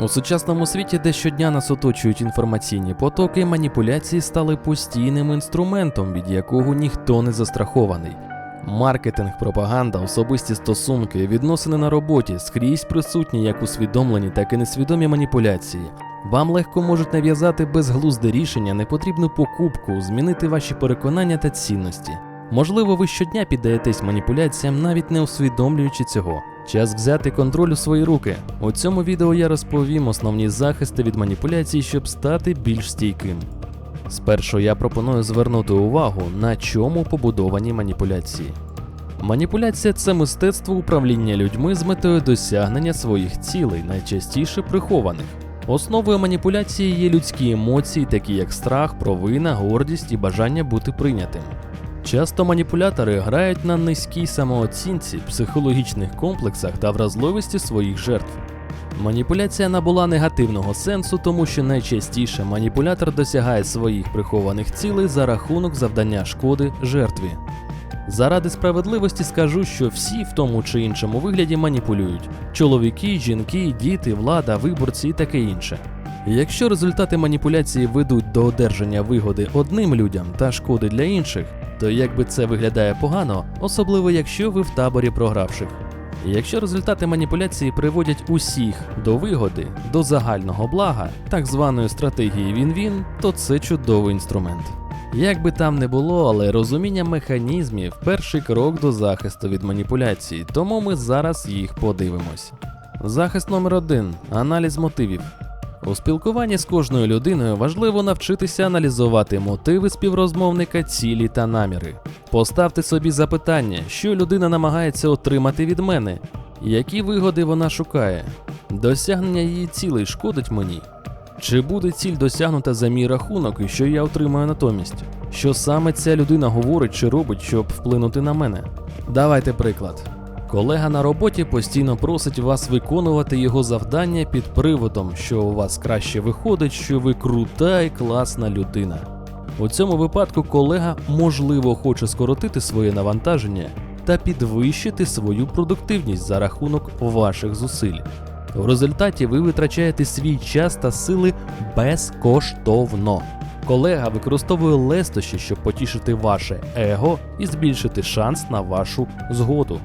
У сучасному світі, де щодня нас оточують інформаційні потоки, маніпуляції стали постійним інструментом, від якого ніхто не застрахований. Маркетинг, пропаганда, особисті стосунки, відносини на роботі скрізь присутні як усвідомлені, так і несвідомі маніпуляції. Вам легко можуть нав'язати безглузде рішення, непотрібну покупку, змінити ваші переконання та цінності. Можливо, ви щодня піддаєтесь маніпуляціям, навіть не усвідомлюючи цього. Час взяти контроль у свої руки. У цьому відео я розповім основні захисти від маніпуляцій, щоб стати більш стійким. Спершу я пропоную звернути увагу, на чому побудовані маніпуляції. Маніпуляція це мистецтво управління людьми з метою досягнення своїх цілей, найчастіше прихованих. Основою маніпуляції є людські емоції, такі як страх, провина, гордість і бажання бути прийнятим. Часто маніпулятори грають на низькій самооцінці, психологічних комплексах та вразливості своїх жертв. Маніпуляція набула негативного сенсу, тому що найчастіше маніпулятор досягає своїх прихованих цілей за рахунок завдання шкоди жертві. Заради справедливості скажу, що всі в тому чи іншому вигляді маніпулюють: чоловіки, жінки, діти, влада, виборці і таке інше. Якщо результати маніпуляції ведуть до одержання вигоди одним людям та шкоди для інших, то якби це виглядає погано, особливо якщо ви в таборі програвших. Якщо результати маніпуляції приводять усіх до вигоди, до загального блага, так званої стратегії він-він, то це чудовий інструмент. Як би там не було, але розуміння механізмів перший крок до захисту від маніпуляцій, тому ми зараз їх подивимось. Захист номер один аналіз мотивів. У спілкуванні з кожною людиною важливо навчитися аналізувати мотиви співрозмовника, цілі та наміри. Поставте собі запитання, що людина намагається отримати від мене, які вигоди вона шукає, досягнення її цілей шкодить мені. Чи буде ціль досягнута за мій рахунок і що я отримаю натомість? Що саме ця людина говорить чи робить, щоб вплинути на мене? Давайте приклад. Колега на роботі постійно просить вас виконувати його завдання під приводом, що у вас краще виходить, що ви крута і класна людина. У цьому випадку колега можливо хоче скоротити своє навантаження та підвищити свою продуктивність за рахунок ваших зусиль. В результаті ви витрачаєте свій час та сили безкоштовно. Колега використовує лестощі, щоб потішити ваше его і збільшити шанс на вашу згоду.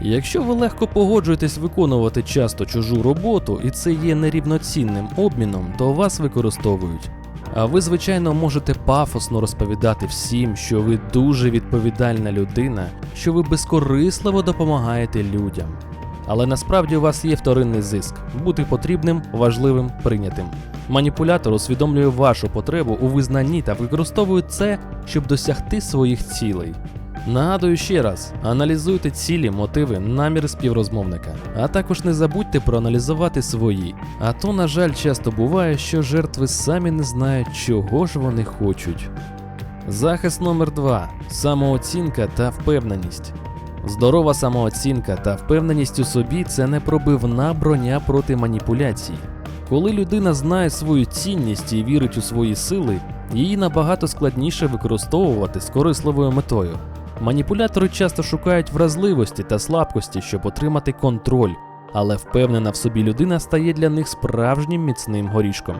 Якщо ви легко погоджуєтесь виконувати часто чужу роботу і це є нерівноцінним обміном, то вас використовують. А ви, звичайно, можете пафосно розповідати всім, що ви дуже відповідальна людина, що ви безкорисливо допомагаєте людям. Але насправді у вас є вторинний зиск бути потрібним, важливим, прийнятим. Маніпулятор усвідомлює вашу потребу у визнанні та використовує це, щоб досягти своїх цілей. Нагадую ще раз: аналізуйте цілі, мотиви, наміри співрозмовника, а також не забудьте проаналізувати свої. А то, на жаль, часто буває, що жертви самі не знають, чого ж вони хочуть. Захист номер 2 самооцінка та впевненість. Здорова самооцінка та впевненість у собі це не пробивна броня проти маніпуляцій. Коли людина знає свою цінність і вірить у свої сили, її набагато складніше використовувати з корисливою метою. Маніпулятори часто шукають вразливості та слабкості, щоб отримати контроль, але впевнена в собі людина стає для них справжнім міцним горішком.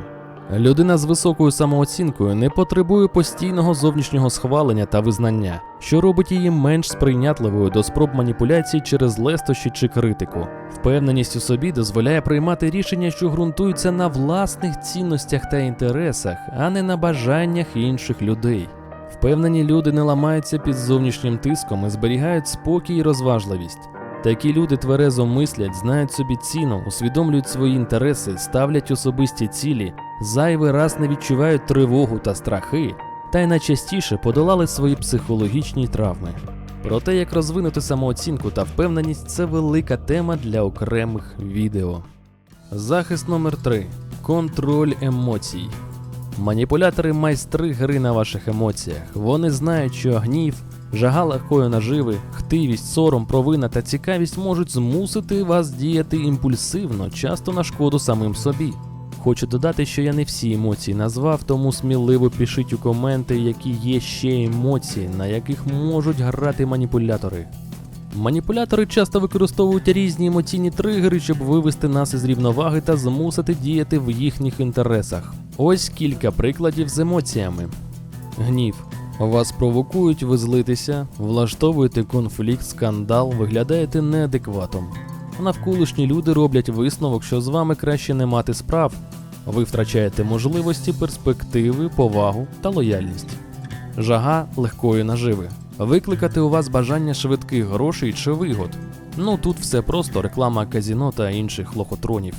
Людина з високою самооцінкою не потребує постійного зовнішнього схвалення та визнання, що робить її менш сприйнятливою до спроб маніпуляцій через лестощі чи критику. Впевненість у собі дозволяє приймати рішення, що ґрунтуються на власних цінностях та інтересах, а не на бажаннях інших людей. Впевнені люди не ламаються під зовнішнім тиском і зберігають спокій і розважливість. Такі люди тверезо мислять, знають собі ціну, усвідомлюють свої інтереси, ставлять особисті цілі, зайвий раз не відчувають тривогу та страхи, та й найчастіше подолали свої психологічні травми. Про те, як розвинути самооцінку та впевненість, це велика тема для окремих відео. Захист номер 3 контроль емоцій. Маніпулятори майстри гри на ваших емоціях. Вони знають, що гнів, жага легкої наживи, хтивість, сором, провина та цікавість можуть змусити вас діяти імпульсивно, часто на шкоду самим собі. Хочу додати, що я не всі емоції назвав, тому сміливо пишіть у коменти, які є ще емоції, на яких можуть грати маніпулятори. Маніпулятори часто використовують різні емоційні тригери, щоб вивести нас із рівноваги та змусити діяти в їхніх інтересах. Ось кілька прикладів з емоціями. Гнів. Вас провокують, ви злитеся, влаштовуєте конфлікт, скандал, виглядаєте неадекватом. Навколишні люди роблять висновок, що з вами краще не мати справ. Ви втрачаєте можливості, перспективи, повагу та лояльність. Жага легкої наживи. Викликати у вас бажання швидких грошей чи вигод. Ну тут все просто реклама казіно та інших лохотронів.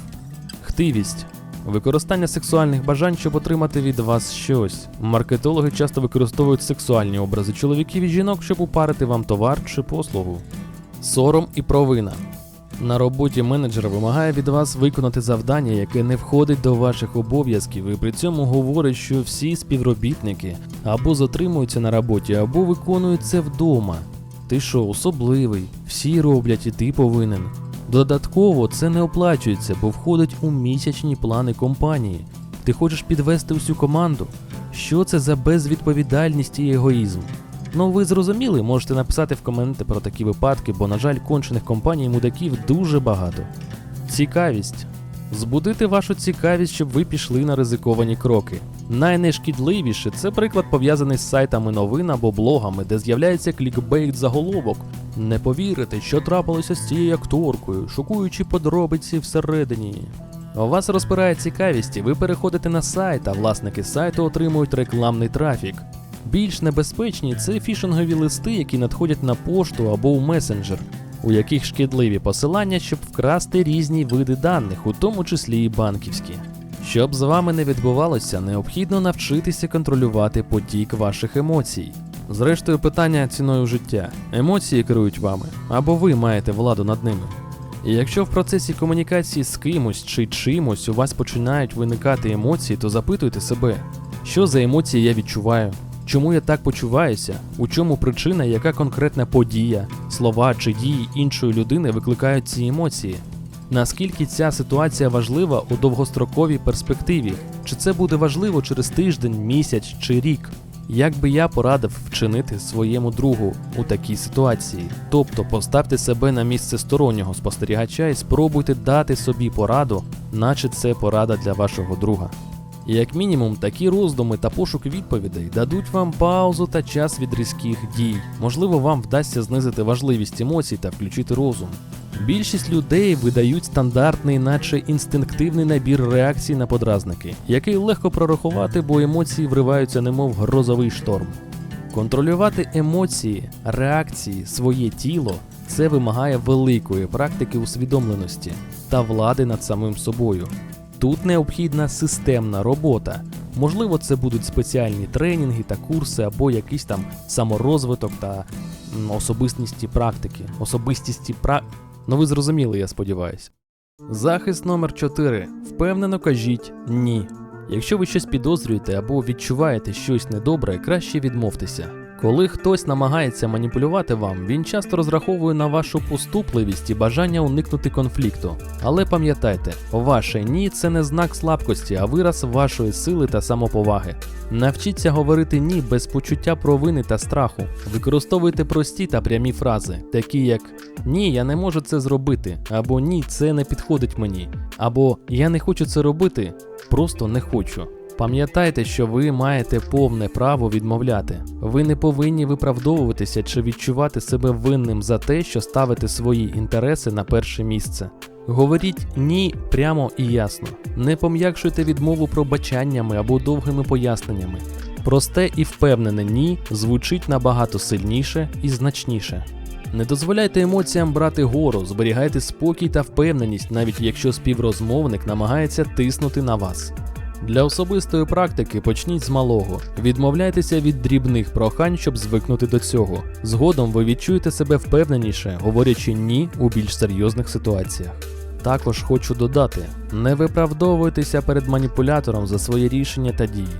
Хтивість. Використання сексуальних бажань, щоб отримати від вас щось. Маркетологи часто використовують сексуальні образи чоловіків і жінок, щоб упарити вам товар чи послугу. Сором і провина. На роботі менеджер вимагає від вас виконати завдання, яке не входить до ваших обов'язків, і при цьому говорить, що всі співробітники або затримуються на роботі, або виконують це вдома. Ти що, особливий, всі роблять і ти повинен. Додатково це не оплачується, бо входить у місячні плани компанії. Ти хочеш підвести всю команду. Що це за безвідповідальність і егоїзм? Ну, ви зрозуміли, можете написати в коменти про такі випадки, бо, на жаль, кончених компаній мудаків дуже багато. Цікавість. Збудити вашу цікавість, щоб ви пішли на ризиковані кроки. Найнешкідливіше це приклад пов'язаний з сайтами новин або блогами, де з'являється клікбейт заголовок. Не повірите, що трапилося з цією акторкою, шокуючи подробиці всередині. Вас розпирає цікавість, і ви переходите на сайт, а власники сайту отримують рекламний трафік. Більш небезпечні це фішингові листи, які надходять на пошту або у месенджер, у яких шкідливі посилання, щоб вкрасти різні види даних, у тому числі і банківські. Щоб з вами не відбувалося, необхідно навчитися контролювати потік ваших емоцій. Зрештою, питання ціною життя. Емоції керують вами, або ви маєте владу над ними. І якщо в процесі комунікації з кимось чи чимось у вас починають виникати емоції, то запитуйте себе, що за емоції я відчуваю, чому я так почуваюся, у чому причина, яка конкретна подія, слова чи дії іншої людини викликають ці емоції. Наскільки ця ситуація важлива у довгостроковій перспективі? Чи це буде важливо через тиждень, місяць чи рік? Як би я порадив вчинити своєму другу у такій ситуації? Тобто поставте себе на місце стороннього спостерігача і спробуйте дати собі пораду, наче це порада для вашого друга. Як мінімум, такі роздуми та пошук відповідей дадуть вам паузу та час від різких дій. Можливо, вам вдасться знизити важливість емоцій та включити розум. Більшість людей видають стандартний, наче інстинктивний набір реакцій на подразники, який легко прорахувати, бо емоції вриваються немов грозовий шторм. Контролювати емоції, реакції, своє тіло це вимагає великої практики усвідомленості та влади над самим собою. Тут необхідна системна робота. Можливо, це будуть спеціальні тренінги та курси, або якийсь там саморозвиток та особистісті практики. Особистісті пра... Ну ви зрозуміли, я сподіваюся. Захист номер 4. Впевнено кажіть ні. Якщо ви щось підозрюєте або відчуваєте щось недобре, краще відмовтеся. Коли хтось намагається маніпулювати вам, він часто розраховує на вашу поступливість і бажання уникнути конфлікту. Але пам'ятайте, ваше ні це не знак слабкості, а вираз вашої сили та самоповаги. Навчіться говорити ні без почуття провини та страху. Використовуйте прості та прямі фрази, такі як Ні, я не можу це зробити, або Ні, це не підходить мені, або Я не хочу це робити, просто не хочу. Пам'ятайте, що ви маєте повне право відмовляти. Ви не повинні виправдовуватися чи відчувати себе винним за те, що ставите свої інтереси на перше місце. Говоріть ні прямо і ясно. Не пом'якшуйте відмову пробачаннями або довгими поясненнями. Просте і впевнене ні звучить набагато сильніше і значніше. Не дозволяйте емоціям брати гору, зберігайте спокій та впевненість, навіть якщо співрозмовник намагається тиснути на вас. Для особистої практики почніть з малого. Відмовляйтеся від дрібних прохань, щоб звикнути до цього. Згодом ви відчуєте себе впевненіше, говорячи ні у більш серйозних ситуаціях. Також хочу додати: не виправдовуйтеся перед маніпулятором за свої рішення та дії.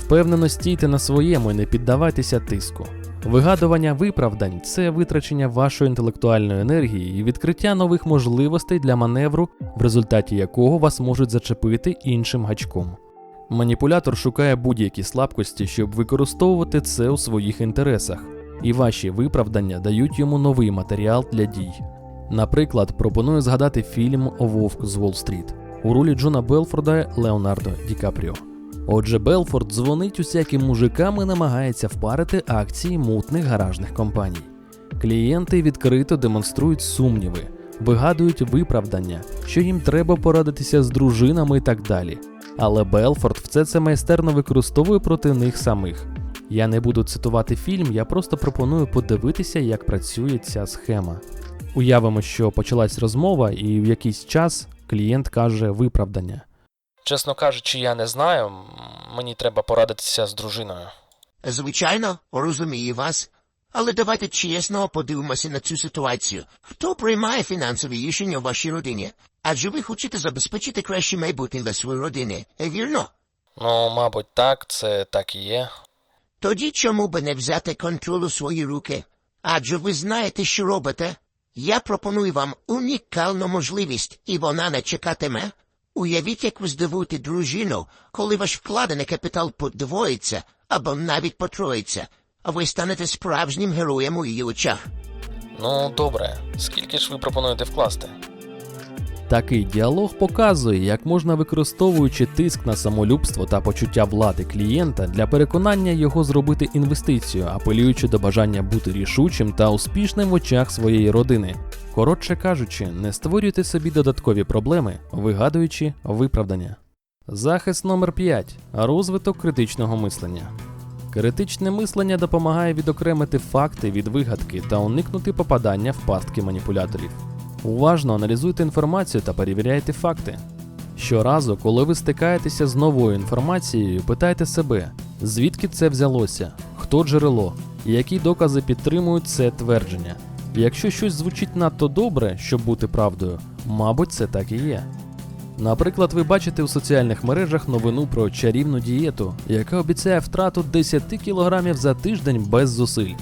Впевнено стійте на своєму і не піддавайтеся тиску. Вигадування виправдань це витрачення вашої інтелектуальної енергії і відкриття нових можливостей для маневру, в результаті якого вас можуть зачепити іншим гачком. Маніпулятор шукає будь-які слабкості, щоб використовувати це у своїх інтересах. і ваші виправдання дають йому новий матеріал для дій. Наприклад, пропоную згадати фільм Вовк з Уолл-стріт у ролі Джона Белфорда Леонардо Ді Капріо. Отже, Белфорд дзвонить усяким мужикам і намагається впарити акції мутних гаражних компаній. Клієнти відкрито демонструють сумніви, вигадують виправдання, що їм треба порадитися з дружинами і так далі. Але Белфорд все це майстерно використовує проти них самих. Я не буду цитувати фільм, я просто пропоную подивитися, як працює ця схема. Уявимо, що почалась розмова, і в якийсь час клієнт каже виправдання. Чесно кажучи, я не знаю. Мені треба порадитися з дружиною. Звичайно, розумію вас. Але давайте чесно подивимося на цю ситуацію. Хто приймає фінансові рішення в вашій родині? Адже ви хочете забезпечити краще майбутнє для своєї родини, е, вірно? Ну, мабуть, так, це так і є. Тоді чому би не взяти контроль у свої руки? Адже ви знаєте, що робите. Я пропоную вам унікальну можливість, і вона не чекатиме. Уявіть, як ви здивуєте дружину, коли ваш вкладений капітал подвоїться або навіть потроїться, а ви станете справжнім героєм у її очах. Ну, добре. Скільки ж ви пропонуєте вкласти? Такий діалог показує, як можна використовуючи тиск на самолюбство та почуття влади клієнта для переконання його зробити інвестицію, апелюючи до бажання бути рішучим та успішним в очах своєї родини. Коротше кажучи, не створюйте собі додаткові проблеми, вигадуючи виправдання. Захист номер 5. Розвиток критичного мислення. Критичне мислення допомагає відокремити факти від вигадки та уникнути попадання в пастки маніпуляторів. Уважно аналізуйте інформацію та перевіряйте факти. Щоразу, коли ви стикаєтеся з новою інформацією, питайте себе, звідки це взялося, хто джерело, які докази підтримують це твердження. Якщо щось звучить надто добре, щоб бути правдою, мабуть, це так і є. Наприклад, ви бачите у соціальних мережах новину про чарівну дієту, яка обіцяє втрату 10 кг за тиждень без зусиль.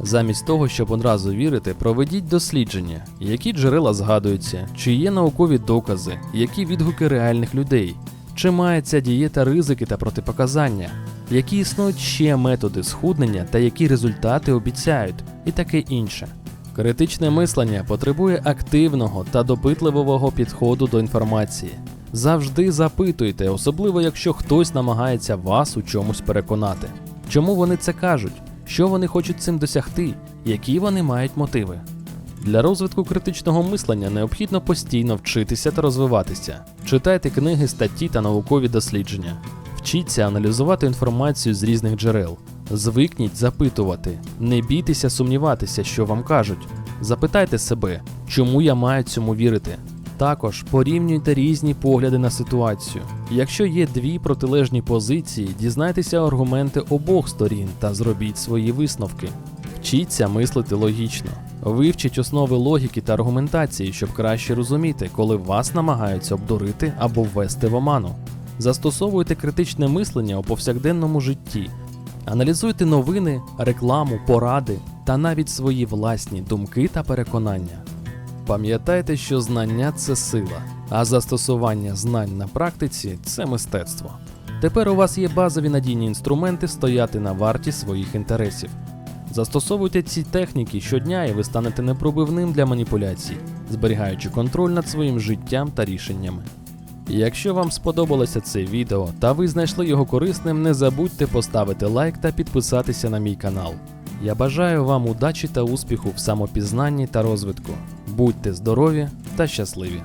Замість того, щоб одразу вірити, проведіть дослідження, які джерела згадуються, чи є наукові докази, які відгуки реальних людей, чи має ця дієта ризики та протипоказання, які існують ще методи схуднення та які результати обіцяють, і таке інше. Критичне мислення потребує активного та допитливого підходу до інформації. Завжди запитуйте, особливо якщо хтось намагається вас у чомусь переконати. Чому вони це кажуть? Що вони хочуть цим досягти? Які вони мають мотиви? Для розвитку критичного мислення необхідно постійно вчитися та розвиватися. Читайте книги, статті та наукові дослідження. Вчіться аналізувати інформацію з різних джерел. Звикніть запитувати, не бійтеся сумніватися, що вам кажуть. Запитайте себе, чому я маю цьому вірити. Також порівнюйте різні погляди на ситуацію. Якщо є дві протилежні позиції, дізнайтеся аргументи обох сторін та зробіть свої висновки. Вчіться мислити логічно. Вивчіть основи логіки та аргументації, щоб краще розуміти, коли вас намагаються обдурити або ввести в оману. Застосовуйте критичне мислення у повсякденному житті. Аналізуйте новини, рекламу, поради та навіть свої власні думки та переконання. Пам'ятайте, що знання це сила, а застосування знань на практиці це мистецтво. Тепер у вас є базові надійні інструменти стояти на варті своїх інтересів. Застосовуйте ці техніки щодня, і ви станете непробивним для маніпуляцій, зберігаючи контроль над своїм життям та рішеннями. Якщо вам сподобалося це відео та ви знайшли його корисним, не забудьте поставити лайк та підписатися на мій канал. Я бажаю вам удачі та успіху в самопізнанні та розвитку. Будьте здорові та щасливі!